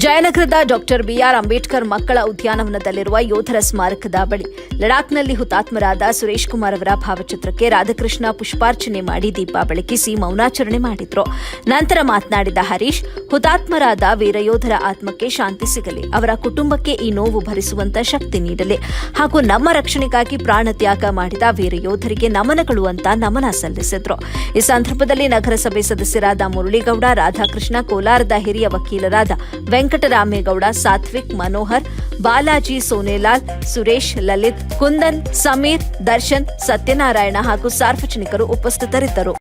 ಜಯನಗರದ doctor B R Ambedkar ಮಕ್ಕಳ ಉದ್ಯಾನವನದಲ್ಲಿರುವ ಯೋಧರ ಸ್ಮಾರಕದ ಬಳಿ ಲಡಾಖ್ನಲ್ಲಿ ಹುತಾತ್ಮರಾದ ಸುರೇಶ್ ಕುಮಾರ್ ಅವರ ಭಾವಚಿತ್ರಕ್ಕೆ ರಾಧಾಕೃಷ್ಣ ಪುಷ್ಪಾರ್ಚನೆ ಮಾಡಿ ದೀಪ ಬೆಳಗಿಸಿ ಮೌನಾಚರಣೆ ಮಾಡಿದ್ರು. ನಂತರ ಮಾತನಾಡಿದ ಹರೀಶ್, ಹುತಾತ್ಮರಾದ ವೀರಯೋಧರ ಆತ್ಮಕ್ಕೆ ಶಾಂತಿ ಸಿಗಲಿ, ಅವರ ಕುಟುಂಬಕ್ಕೆ ಈ ನೋವು ಭರಿಸುವಂತ ಶಕ್ತಿ ನೀಡಲಿ ಹಾಗೂ ನಮ್ಮ ರಕ್ಷಣೆಗಾಗಿ ಪ್ರಾಣ ತ್ಯಾಗ ಮಾಡಿದ ವೀರಯೋಧರಿಗೆ ನಮನಗಳು ಅಂತ ನಮನ ಸಲ್ಲಿಸಿದ್ರು. ಈ ಸಂದರ್ಭದಲ್ಲಿ ನಗರಸಭೆ ಸದಸ್ಯರಾದ ಮುರಳಿಗೌಡ, ರಾಧಾಕೃಷ್ಣ, ಕೋಲಾರದ ಹಿರಿಯ ವಕೀಲರಾದ ವೆಂಕಟರಾಮೇಗೌಡ ಸಾತ್ವಿಕ್ ಮನೋಹರ್ ಬಾಲಾಜಿ ಸೋನೆಲಾಲ್ ಸುರೇಶ್ ಲಲಿತ್ ಕುಂದನ್ ಸಮೀರ್ ದರ್ಶನ್ ಸತ್ಯನಾರಾಯಣ ಹಾಗೂ ಸಾರ್ವಜನಿಕರು ಉಪಸ್ಥಿತರಿದ್ದರು.